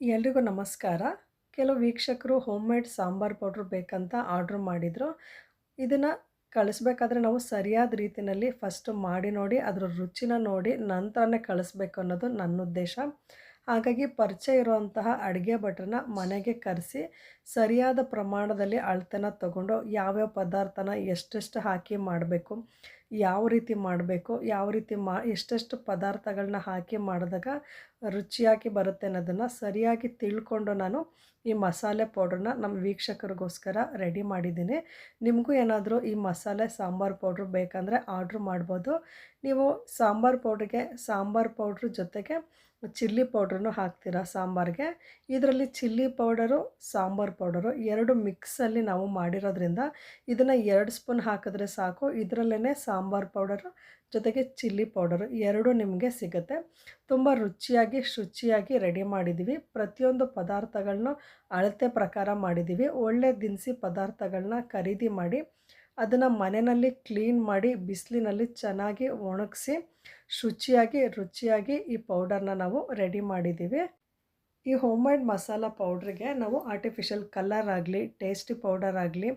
ಎಲ್ರಿಗೂ ನಮಸ್ಕಾರ. ಕೆಲವು ವೀಕ್ಷಕರು ಹೋಮ್ ಮೇಡ್ ಸಾಂಬಾರು ಪೌಡ್ರ್ ಬೇಕಂತ ಆರ್ಡ್ರ್ ಮಾಡಿದರು. ಇದನ್ನು ಕಳಿಸ್ಬೇಕಾದ್ರೆ ನಾವು ಸರಿಯಾದ ರೀತಿಯಲ್ಲಿ ಫಸ್ಟು ಮಾಡಿ ನೋಡಿ, ಅದರ ರುಚಿನ ನೋಡಿ, ನಂತರನೇ ಕಳಿಸ್ಬೇಕು ಅನ್ನೋದು ನನ್ನ ಉದ್ದೇಶ. ಹಾಗಾಗಿ ಪರಿಚಯ ಇರುವಂತಹ ಅಡುಗೆ ಭಟ್ರನ್ನ ಮನೆಗೆ ಕರೆಸಿ, ಸರಿಯಾದ ಪ್ರಮಾಣದಲ್ಲಿ ಅಳತೆನ ತಗೊಂಡು, ಯಾವ್ಯಾವ ಪದಾರ್ಥನ ಎಷ್ಟೆಷ್ಟು ಹಾಕಿ ಮಾಡಬೇಕು ಯಾವ ರೀತಿ ಮಾಡಬೇಕು, ಯಾವ ರೀತಿ ಮಾ, ಎಷ್ಟೆಷ್ಟು ಪದಾರ್ಥಗಳನ್ನ ಹಾಕಿ ಮಾಡಿದಾಗ ರುಚಿಯಾಗಿ ಬರುತ್ತೆ ಅನ್ನೋದನ್ನು ಸರಿಯಾಗಿ ತಿಳ್ಕೊಂಡು ನಾನು ಈ ಮಸಾಲೆ ಪೌಡ್ರನ್ನ ನಮ್ಮ ವೀಕ್ಷಕರಿಗೋಸ್ಕರ ರೆಡಿ ಮಾಡಿದ್ದೀನಿ. ನಿಮಗೂ ಏನಾದರೂ ಈ ಮಸಾಲೆ ಸಾಂಬಾರು ಪೌಡ್ರ್ ಬೇಕಂದರೆ ಆರ್ಡ್ರ್ ಮಾಡ್ಬೋದು. ನೀವು ಸಾಂಬಾರು ಪೌಡ್ರಿಗೆ, ಸಾಂಬಾರು ಪೌಡ್ರ್ ಜೊತೆಗೆ ಚಿಲ್ಲಿ ಪೌಡ್ರನ್ನು ಹಾಕ್ತೀರಾ ಸಾಂಬಾರಿಗೆ? ಇದರಲ್ಲಿ ಚಿಲ್ಲಿ ಪೌಡರು, ಸಾಂಬಾರು ಪೌಡರು ಎರಡು ಮಿಕ್ಸಲ್ಲಿ ನಾವು ಮಾಡಿರೋದ್ರಿಂದ ಇದನ್ನು ಎರಡು ಸ್ಪೂನ್ ಹಾಕಿದ್ರೆ ಸಾಕು. ಇದರಲ್ಲೇ ಸಾಂಬಾರು ಪೌಡರು, ಜೊತೆಗೆ ಚಿಲ್ಲಿ ಪೌಡರು, ಎರಡೂ ನಿಮಗೆ ಸಿಗುತ್ತೆ. ತುಂಬ ರುಚಿಯಾಗಿ, ಶುಚಿಯಾಗಿ ರೆಡಿ ಮಾಡಿದ್ದೀವಿ ಪ್ರತಿಯೊಂದು ಪದಾರ್ಥಗಳನ್ನ ಅಳತೆ ಪ್ರಕಾರ ಮಾಡಿದ್ದೀವಿ ಒಳ್ಳೆ ದಿನಸಿ ಪದಾರ್ಥಗಳನ್ನ ಖರೀದಿ ಮಾಡಿ, ಅದನ್ನು ಮನೆಯಲ್ಲಿ ಕ್ಲೀನ್ ಮಾಡಿ, ಬಿಸಿಲಿನಲ್ಲಿ ಚೆನ್ನಾಗಿ ಒಣಗಿಸಿ, ಶುಚಿಯಾಗಿ, ರುಚಿಯಾಗಿ ಈ ಪೌಡರ್ನ ನಾವು ರೆಡಿ ಮಾಡಿದ್ದೀವಿ ಈ ಹೋಮ್ ಮೇಡ್ ಮಸಾಲ ಪೌಡ್ರಿಗೆ ನಾವು ಆರ್ಟಿಫಿಷಿಯಲ್ ಕಲರ್ ಆಗಲಿ, ಟೇಸ್ಟಿ ಪೌಡರ್ ಆಗಲಿ,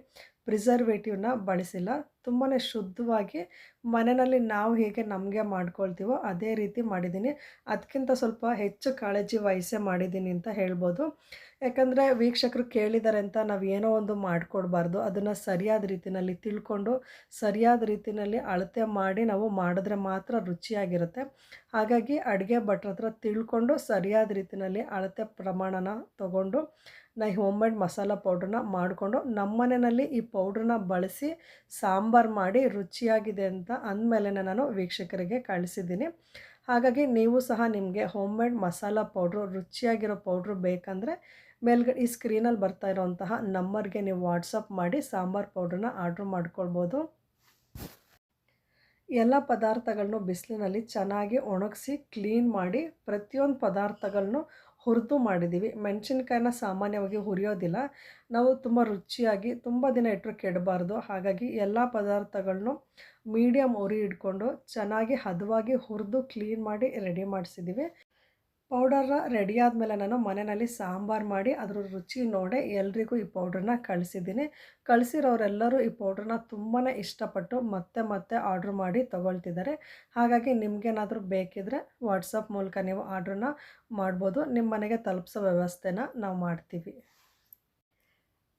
ಪ್ರಿಸರ್ವೇಟಿವ್ನ ಬಳಸಿಲ್ಲ. ತುಂಬಾ ಶುದ್ಧವಾಗಿ ಮನೆಯಲ್ಲಿ ನಾವು ಹೇಗೆ ನಮಗೆ ಮಾಡ್ಕೊಳ್ತೀವೋ ಅದೇ ರೀತಿ ಮಾಡಿದ್ದೀನಿ. ಅದಕ್ಕಿಂತ ಸ್ವಲ್ಪ ಹೆಚ್ಚು ಕಾಳಜಿ ವಹಿಸೇ ಮಾಡಿದ್ದೀನಿ ಅಂತ ಹೇಳ್ಬೋದು. ಯಾಕಂದರೆ ವೀಕ್ಷಕರು ಕೇಳಿದ್ದಾರೆ ಅಂತ ನಾವು ಏನೋ ಒಂದು ಮಾಡಿಕೊಡ್ಬಾರ್ದು, ಅದನ್ನು ಸರಿಯಾದ ರೀತಿಯಲ್ಲಿ ತಿಳ್ಕೊಂಡು ಸರಿಯಾದ ರೀತಿಯಲ್ಲಿ ಅಳತೆ ಮಾಡಿ ನಾವು ಮಾಡಿದ್ರೆ ಮಾತ್ರ ರುಚಿಯಾಗಿರುತ್ತೆ. ಹಾಗಾಗಿ ಅಡುಗೆ ಭಟ್ರ ಹತ್ರ ತಿಳ್ಕೊಂಡು ಸರಿಯಾದ ರೀತಿಯಲ್ಲಿ ಅಳತೆ ಪ್ರಮಾಣನ ತಗೊಂಡು, ನಾ ಹೋಮ್ ಮೇಡ್ ಮಸಾಲ ಪೌಡ್ರನ್ನ ಮಾಡಿಕೊಂಡು ನಮ್ಮ ಮನೆಯಲ್ಲಿ ಈ ಪೌಡ್ರನ್ನ ಬಳಸಿ ಸಾಂಬಾರು ಮಾಡಿ ರುಚಿಯಾಗಿದೆ ಅಂತ ಅಂದಮೇಲೆ ನಾನು ವೀಕ್ಷಕರಿಗೆ ಕಳಿಸಿದ್ದೀನಿ. ಹಾಗಾಗಿ ನೀವು ಸಹ ನಿಮಗೆ ಹೋಮ್ ಮೇಡ್ ಮಸಾಲ ಪೌಡ್ರು, ರುಚಿಯಾಗಿರೋ ಪೌಡ್ರು ಬೇಕಂದರೆ ಮೇಲ್ಗಡೆ ಈ ಸ್ಕ್ರೀನಲ್ಲಿ ಬರ್ತಾ ಇರೋವಂತಹ ನಂಬರ್ಗೆ ನೀವು ವಾಟ್ಸಪ್ ಮಾಡಿ ಸಾಂಬಾರು ಪೌಡ್ರನ್ನ ಆರ್ಡ್ರ್ ಮಾಡ್ಕೊಳ್ಬೋದು. ಎಲ್ಲ ಪದಾರ್ಥಗಳನ್ನು ಬಿಸಿಲಿನಲ್ಲಿ ಚೆನ್ನಾಗಿ ಒಣಗಿಸಿ ಕ್ಲೀನ್ ಮಾಡಿ ಪ್ರತಿಯೊಂದು ಪದಾರ್ಥಗಳನ್ನು ಹುರಿದು ಮಾಡಿದ್ದೀವಿ. ಮೆಣಸಿನ್ಕಾಯಿನ ಸಾಮಾನ್ಯವಾಗಿ ಹುರಿಯೋದಿಲ್ಲ. ನಾವು ತುಂಬ ರುಚಿಯಾಗಿ, ತುಂಬ ದಿನ ಇಟ್ಟರು ಕೆಡಬಾರ್ದು. ಹಾಗಾಗಿ ಎಲ್ಲ ಪದಾರ್ಥಗಳನ್ನು ಮೀಡಿಯಮ್ ಉರಿ ಇಟ್ಕೊಂಡು ಚೆನ್ನಾಗಿ ಹದವಾಗಿ ಹುರಿದು ಕ್ಲೀನ್ ಮಾಡಿ ರೆಡಿ ಮಾಡಿಸಿದ್ದೀವಿ. ಪೌಡರ್ನ ರೆಡಿ ಆದಮೇಲೆ ನಾನು ಮನೆಯಲ್ಲಿ ಸಾಂಬಾರು ಮಾಡಿ ಅದರ ರುಚಿ ನೋಡಿ ಎಲ್ರಿಗೂ ಈ ಪೌಡ್ರನ್ನ ಕಳಿಸಿದ್ದೀನಿ. ಕಳಿಸಿರೋರೆಲ್ಲರೂ ಈ ಪೌಡ್ರನ್ನ ತುಂಬಾ ಇಷ್ಟಪಟ್ಟು ಮತ್ತೆ ಮತ್ತೆ ಆರ್ಡ್ರ್ ಮಾಡಿ ತೊಗೊಳ್ತಿದ್ದಾರೆ. ಹಾಗಾಗಿ ನಿಮಗೇನಾದರೂ ಬೇಕಿದ್ದರೆ ವಾಟ್ಸಪ್ ಮೂಲಕ ನೀವು ಆರ್ಡ್ರನ್ನ ಮಾಡ್ಬೋದು. ನಿಮ್ಮ ಮನೆಗೆ ತಲುಪಿಸೋ ವ್ಯವಸ್ಥೆನ ನಾವು ಮಾಡ್ತೀವಿ.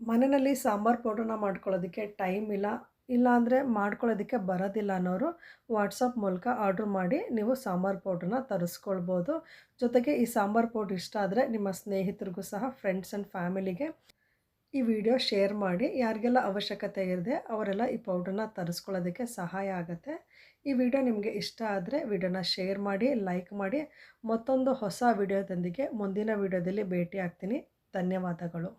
ಮನೆಯಲ್ಲಿ ಸಾಂಬಾರು ಪೌಡ್ರನ್ನ ಮಾಡ್ಕೊಳ್ಳೋದಕ್ಕೆ ಟೈಮ್ ಇಲ್ಲ. ಇಲ್ಲಾಂದರೆ ಮಾಡ್ಕೊಳ್ಳೋದಕ್ಕೆ ಬರೋದಿಲ್ಲ ಅನ್ನೋರು ವಾಟ್ಸಪ್ ಮೂಲಕ ಆರ್ಡ್ರ್ ಮಾಡಿ ನೀವು ಸಾಂಬಾರು ಪೌಡ್ರನ್ನ ತರಿಸ್ಕೊಳ್ಬೋದು. ಜೊತೆಗೆ ಈ ಸಾಂಬಾರು ಪೌಡ್ರ್ ಇಷ್ಟ ಆದರೆ ನಿಮ್ಮ ಸ್ನೇಹಿತರಿಗೂ ಸಹ ಫ್ರೆಂಡ್ಸ್ ಆ್ಯಂಡ್ ಫ್ಯಾಮಿಲಿಗೆ ಈ ವಿಡಿಯೋ ಶೇರ್ ಮಾಡಿ. ಯಾರಿಗೆಲ್ಲ ಅವಶ್ಯಕತೆ ಇರದೆ ಅವರೆಲ್ಲ ಈ ಪೌಡ್ರನ್ನ ತರಿಸ್ಕೊಳ್ಳೋದಕ್ಕೆ ಸಹಾಯ ಆಗುತ್ತೆ. ಈ ವಿಡಿಯೋ ನಿಮಗೆ ಇಷ್ಟ ಆದರೆ ವಿಡಿಯೋನ ಶೇರ್ ಮಾಡಿ ಲೈಕ್ ಮಾಡಿ. ಮತ್ತೊಂದು ಹೊಸ ವಿಡಿಯೋದೊಂದಿಗೆ ಮುಂದಿನ ವಿಡಿಯೋದಲ್ಲಿ ಭೇಟಿ ಆಗ್ತೀನಿ ಧನ್ಯವಾದಗಳು.